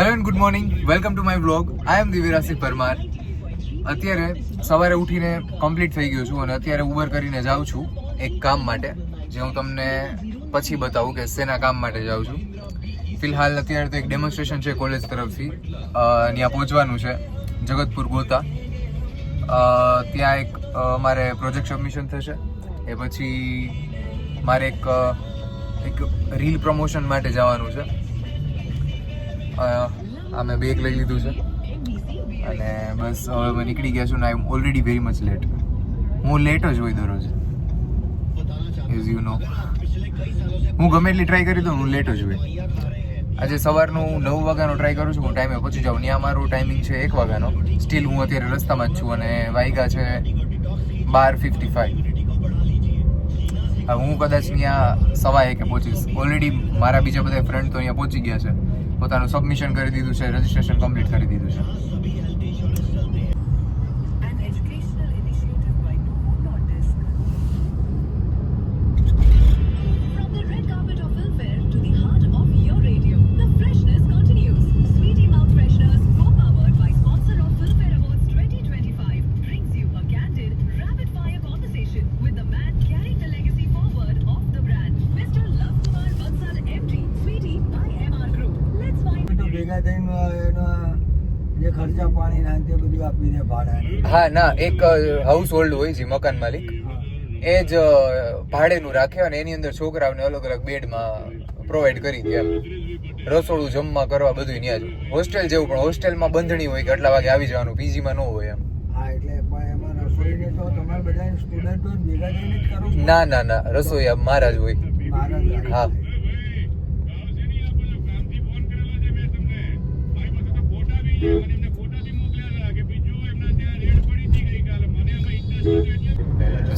Hello and good morning welcome to my blog I am Divyarasi Parmar અત્યારે સવારે ઉઠીને complete થઈ ગયો છું અને અત્યારે ઉબર કરીને જાઉં છું એક કામ માટે, જે હું તમને પછી બતાવું કે શેના કામ માટે જાઉં છું. ફિલહાલ અત્યારે તો એક ડેમોન્સ્ટ્રેશન છે કોલેજ તરફથી. ત્યાં પહોંચવાનું છે જગતપુર ગોતા. ત્યાં એક મારે પ્રોજેક્ટ સબમિશન થશે. એ પછી મારે એક એક રીલ પ્રમોશન માટે જવાનું છે. અ, આ મેં બેગ લઈ લીધું છે. અને બસ હવે અમે નીકળી ગયા છું ને I am already very much late હું લેટ જ હોય દરરોજ. એઝ યુ નો હું ગમે એટલી ટ્રાય કરી દઉં હું લેટ જ હોય. આજે સવારનું નવ વાગ્યાનો ટ્રાય કરું છું હું ટાઈમે પહોંચી જાઉં. ત્યાં મારું ટાઈમિંગ છે એક વાગ્યાનો. સ્ટીલ હું અત્યારે રસ્તામાં જ છું અને વાયગા છે બાર ફિફ્ટી ફાઈવ હું કદાચ ત્યાં સવા એકે પહોંચીશ. ઓલરેડી મારા બીજા બધા ફ્રેન્ડ તો અહીંયા પહોંચી ગયા છે. પોતાનું સબમિશન કરી દીધું છે રજીસ્ટ્રેશન કમ્પ્લીટ કરી દીધું છે. હા ના એક હાઉસ હોલ્ડ હોય છે મકાન માલિક. એ જ ભાડેનું રાખે અને એની અંદર છોકરાઓને અલગ અલગ બેડમાં પ્રોવાઈડ કરી દે એમ. રસોડું જમવા કરવા બધું ત્યાં જ. હોસ્ટેલ જેવું પણ હોસ્ટેલમાં બંધણી હોય કે આટલા વાગે આવી જવાનું પીજીમાં ન હોય એમ. હા એટલે પણ એમાં રસોઈને તો તમારે બધા સ્ટુડન્ટો ભેગા થઈને જ ના ના ના રસોઈ મારા જ હોય. હા. Thank રાખે.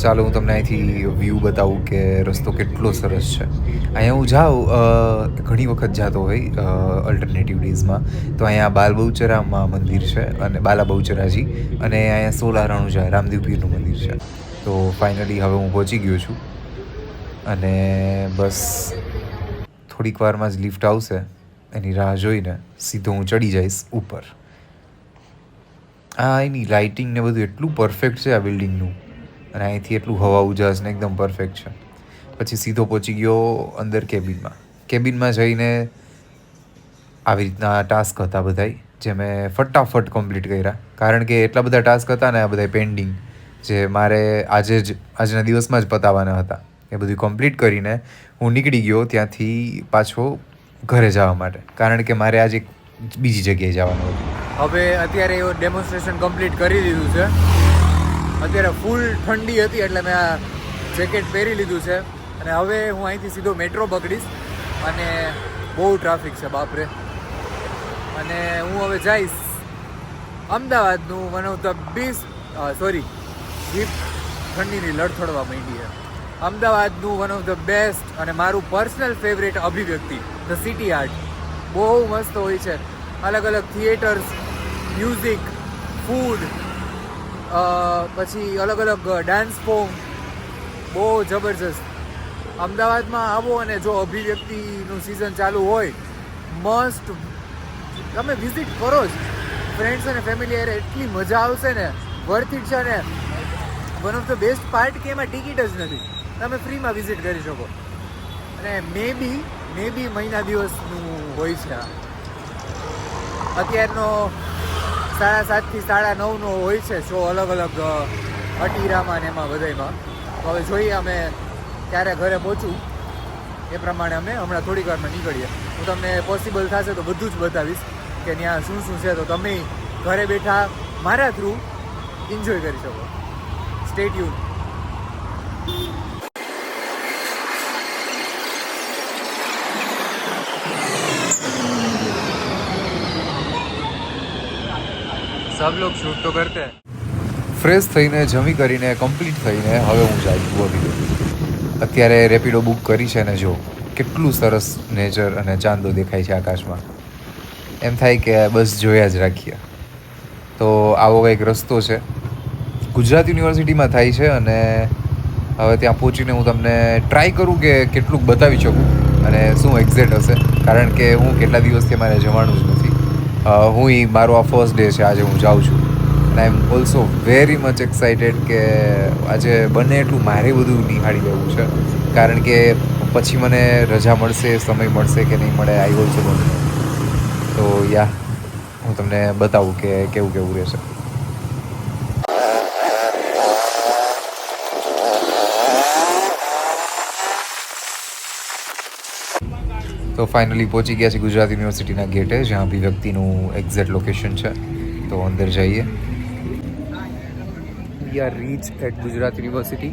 ચાલો, હું તમને અહીંથી વ્યૂ બતાવું કે રસ્તો કેટલો સરસ છે. અહીંયા હું જાઉં ઘણી વખત જતો હોય અલ્ટરનેટિવ ડેઝમાં તો અહીંયા બાલ બહુચરામાં મંદિર છે અને બાલા બહુચરાજી અને અહીંયા સોલારાણું છે, રામદેવ પીરનું મંદિર છે. તો ફાઇનલી હવે હું પહોંચી ગયો છું. અને બસ થોડીક વારમાં જ લિફ્ટ આવશે. એની રાહ જોઈને સીધો હું ચડી જઈશ ઉપર. આ એની લાઇટિંગ ને બધું એટલું પરફેક્ટ છે આ બિલ્ડિંગનું અને અહીંથી એટલું હવા ઉજાસને એકદમ પરફેક્ટ છે. પછી સીધો પહોંચી ગયો અંદર કેબિનમાં કેબિનમાં જઈને આવી રીતના ટાસ્ક હતા બધાય, જે મેં ફટાફટ કમ્પ્લીટ કર્યા. કારણ કે એટલા બધા ટાસ્ક હતા ને આ બધા પેન્ડિંગ જે મારે આજે જ, આજના દિવસમાં જ પતાવવાના હતા. એ બધું કમ્પ્લીટ કરીને હું નીકળી ગયો ત્યાંથી પાછો ઘરે જવા માટે. કારણ કે મારે આજે બીજી જગ્યાએ જવાનું હતું. હવે અત્યારે એ ડેમોન્સ્ટ્રેશન કમ્પ્લીટ કરી દીધું છે. અત્યારે ફૂલ ઠંડી હતી એટલે મેં આ જેકેટ પહેરી લીધું છે. અને હવે હું અહીંથી સીધો મેટ્રો પકડીશ. અને બહુ ટ્રાફિક છે, બાપરે. અને હું હવે જઈશ અમદાવાદનું one of the best sorry jeep ઠંડીની લડથડવા માંડી છે અમદાવાદનું વન ઓફ ધ બેસ્ટ અને મારું personal favourite Abhivyakti the city art બહુ મસ્ત હોય છે. અલગ અલગ થિયેટર્સ મ્યુઝિક ફૂડ પછી અલગ અલગ ડાન્સ ફોર્મ બહુ જબરજસ્ત. અમદાવાદમાં આવો અને જો અભિવ્યક્તિનું સિઝન ચાલુ હોય મસ્ટ તમે વિઝિટ કરો જ. ફ્રેન્ડ્સ અને ફેમિલી અરે એટલી મજા આવશે ને વર્થ ઇટ છે ને. One of the best part કે એમાં ટિકિટ જ નથી. તમે ફ્રીમાં વિઝિટ કરી શકો. અને મે બી મે બી મહિના દિવસનું હોય છે. અત્યારનો સાડા સાતથી સાડા નવનો હોય છે શો અલગ અલગ અટીરામાં ને એમાં બધાયમાં. તો હવે જોઈએ અમે ક્યારે ઘરે પહોંચું. એ પ્રમાણે અમે હમણાં થોડીક વારમાં નીકળીએ. હું તમને પોસિબલ થશે તો બધું જ બતાવીશ કે ત્યાં શું શું છે. તો તમે ઘરે બેઠા મારા થ્રુ એન્જોય કરી શકો. સ્ટેટ યુન सब लोग शूट तो करते हैं ફ્રેશ થઈને જમી કરીને કમ્પ્લીટ થઈને હવે હું જાય છું અભિગમ અત્યારે રેપિડો બુક કરી છે ને જો કેટલું સરસ નેચર અને ચાંદો દેખાય છે આકાશમાં એમ થાય કે બસ જોયા જ રાખીએ તો આવો કંઈક રસ્તો છે ગુજરાત યુનિવર્સિટીમાં થાય છે અને હવે ત્યાં પહોંચીને હું તમને ટ્રાય કરું કે કેટલુંક બતાવી શકું અને શું એક્ઝેક્ટ હશે કારણ કે હું કેટલા દિવસથી મારે જવાનું જ નથી અ, હું મારો આ ફર્સ્ટ ડે છે, આજે હું જાઉં છું. And I am also very much excited કે આજે બને એટલું મારે બધું નિહાળી લેવું છે. કારણ કે પછી મને રજા મળશે, સમય મળશે કે નહીં મળે આઈ ઓલ્સો ડોન્ટ તો યા હું તમને બતાવું કે કેવું કેવું રહેશે. તો ફાઇનલી પહોંચી ગયા છે ગુજરાત યુનિવર્સિટીના ગેટે જ્યાં અભિવ્યક્તિનું એક્ઝેક્ટ લોકેશન છે. તો અંદર જઈએ. We are reach at Gujarat university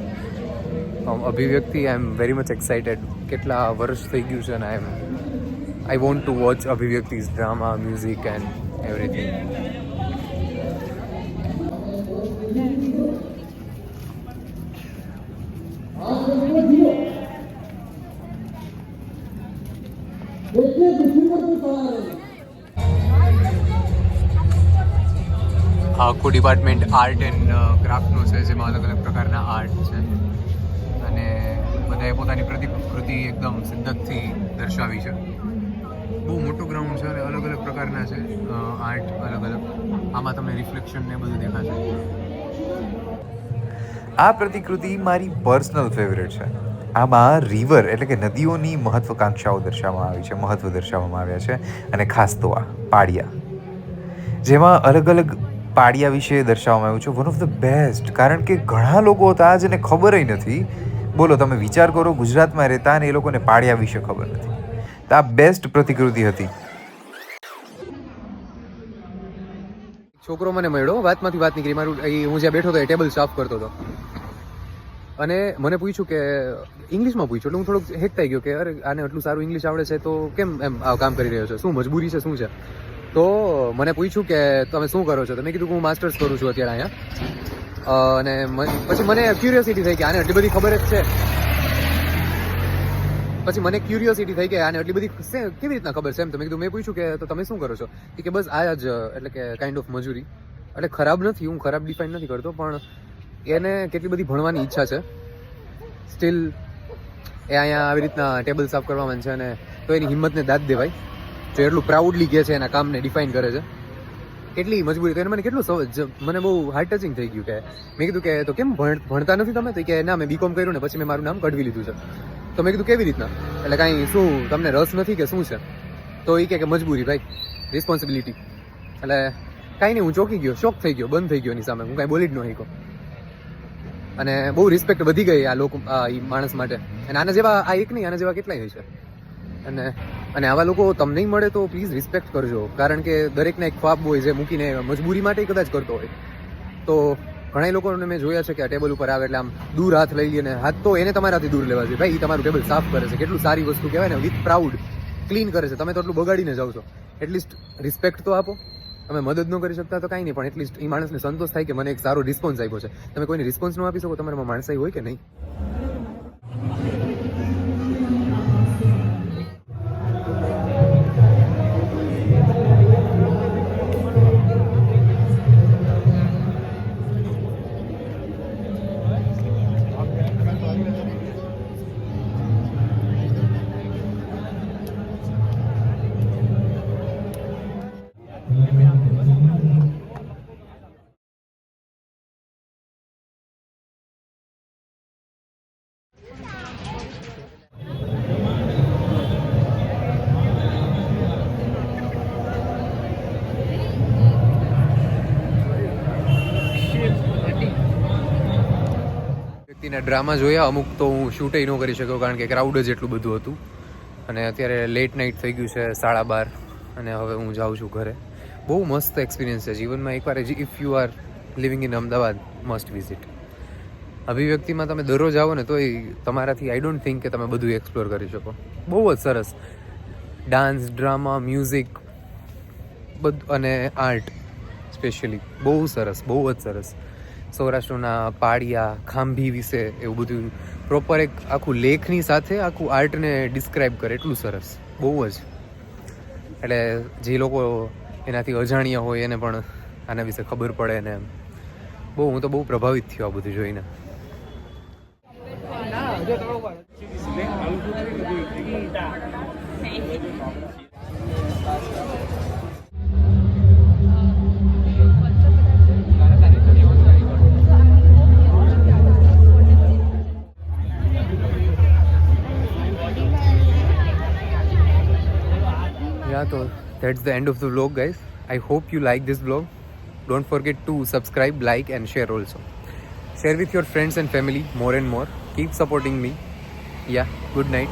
Abhivyakti I am very much excited કેટલા વર્ષ થઈ ગયું છે અને I am I want to watch Abhivyakti's drama music and everything આ આખું ડિપાર્ટમેન્ટ આર્ટ એન્ડ ક્રાફ્ટનું છે, જેમાં અલગ અલગ પ્રકારના આર્ટ છે. અને બધાએ પોતાની પ્રતિકૃતિ એકદમ શિદ્દતથી દર્શાવી છે. બહુ મોટું ગ્રાઉન્ડ છે અને અલગ અલગ પ્રકારના છે આર્ટ અલગ અલગ આમાં તમને રિફ્લેક્શન ને બધું દેખાશે. આ પ્રતિકૃતિ મારી પર્સનલ ફેવરેટ છે. આમાં રિવર એટલે કે નદીઓની મહત્વકાંક્ષાઓ દર્શાવવામાં આવી છે, મહત્વ દર્શાવવામાં આવ્યા છે અને ખાસ તો આ પાડિયા જેમાં અલગ અલગ પાડિયા વિશે દર્શાવવામાં આવ્યું છે વન ઓફ ધ બેસ્ટ કારણ કે ઘણા લોકો હતા જેને ખબર નથી. બોલો, તમે વિચાર કરો, ગુજરાતમાં રહેતા અને એ લોકોને પાડિયા વિશે ખબર નથી. તો આ બેસ્ટ પ્રતિકૃતિ હતી. છોકરો મને મળ્યો, વાતમાંથી વાત નીકળી. મારું હું જ્યાં બેઠો હતો એ ટેબલ સાફ કરતો હતો. અને મને પૂછ્યું કે ઇંગ્લિશમાં પૂછ્યું, એટલે હું થોડુંક હેકતાઈ ગયો કે અરે, આને એટલું સારું ઇંગ્લિશ આવડે છે, તો કેમ એમ કામ કરી રહ્યો છે? શું મજબૂરી છે, શું છે? તો મને પૂછ્યું કે તમે શું કરો છો? તો મેં કીધું કે હું માસ્ટર્સ કરું છું અત્યારે અહીંયા. અને પછી મને ક્યુરિયોસિટી થઈ કે આને એટલી બધી ખબર જ છે. પછી મને ક્યુરિયોસિટી થઈ કે આને એટલી બધી કેવી રીતના ખબર છે એમ? તો મેં કીધું, મેં પૂછ્યું કે, તો તમે શું કરો છો? કે બસ, આ જ, એટલે કે કાઇન્ડ ઓફ મજૂરી. એટલે ખરાબ નથી, હું ખરાબ ડિફાઇન નથી કરતો, પણ એને કેટલી બધી ભણવાની ઈચ્છા છે. સ્ટીલ એ અહીંયા આવી રીતના ટેબલ સાફ કરવામાં છે અને તો એની હિંમતને દાદ દેવાય. તો એટલું પ્રાઉડલી કહે છે એના કામને ડિફાઇન કરે છે. કેટલી મજબૂરી. તો એને મને કેટલું મને બહુ હાર્ટ ટચિંગ થઈ ગયું કે મેં કીધું કે, તો કેમ ભણ- ભણતા નથી તમે? તો કે ના, મેં બીકોમ કર્યું ને પછી મેં મારું નામ કઢવી લીધું છે. તો મેં કીધું, કેવી રીતના? એટલે કાંઈ શું તમને રસ નથી કે શું છે? તો એ કે, મજબૂરી ભાઈ રિસ્પોન્સિબિલિટી એટલે કાંઈ નહીં, હું ચોકી ગયો શોક થઈ ગયો, બંધ થઈ ગયો એની સામે. હું કાંઈ બોલી જ ન શક્યો. અને બહુ રિસ્પેક્ટ વધી ગઈ આ લોકો માણસ માટે. અને આના જેવા, આ એક નહીં, આના જેવા કેટલાય હોય છે. અને અને આવા લોકો તમને મળે તો પ્લીઝ રિસ્પેક્ટ કરજો. કારણ કે દરેકને એક ખ્વાબ હોય જે મૂકીને મજબૂરી માટે કદાચ કરતો હોય. તો ઘણા લોકોને મેં જોયા છે કે આ ટેબલ ઉપર આવે એટલે આમ દૂર હાથ લઈ લઈને હાથ તો એને તમારાથી દૂર લેવા જોઈએ. ભાઈ એ તમારું ટેબલ સાફ કરે છે. કેટલું સારી વસ્તુ કહેવાય ને, વિથ પ્રાઉડ, ક્લીન કરે છે. તમે તો એટલું બગાડીને જાઓ છો. એટલીસ્ટ રિસ્પેક્ટ તો આપો. તમે મદદ ન કરી શકતા તો કાંઈ નહીં, પણ એટલીસ્ટ એ માણસને સંતોષ થાય કે મને એક સારો રિસ્પોન્સ આપ્યો છે. તમે કોઈને રિસ્પોન્સ ન આપી શકો, તમારામાં માણસાઈ હોય કે નહીં? વ્યક્તિના ડ્રામા જોયા, અમુક તો હું શૂટે ન કરી શક્યો કારણ કે ક્રાઉડ જ એટલું બધું હતું. અને અત્યારે લેટ નાઇટ થઈ ગયું છે, સાડા બાર, અને હવે હું જાઉં છું ઘરે. બહુ મસ્ત એક્સપિરિયન્સ છે. જીવનમાં એકવાર if you are living in Ahmedabad must visit અભિવ્યક્તિમાં તમે દરરોજ આવો ને તો એ તમારાથી આઈ ડોન્ટ થિંક કે તમે બધું એક્સપ્લોર કરી શકો. બહુ જ સરસ. ડાન્સ ડ્રામા મ્યુઝિક બધું, અને આર્ટ સ્પેશિયલી બહુ સરસ, બહુ જ સરસ. સૌરાષ્ટ્રના પાડિયા ખાંભી વિશે એવું બધું પ્રોપર એક આખું લેખની સાથે આખું આર્ટને ડિસ્ક્રાઇબ કરે. એટલું સરસ. બહુ જ. એટલે જે લોકો એનાથી અજાણ્યા હોય એને પણ આના વિશે ખબર પડે ને બહુ, હું તો બહુ પ્રભાવિત થયો આ બધું જોઈને. so that's the end of the vlog, guys. I hope you like this vlog. Don't forget to subscribe, like, and share also. Share with your friends and family more and more. Keep supporting me. Yeah, good night.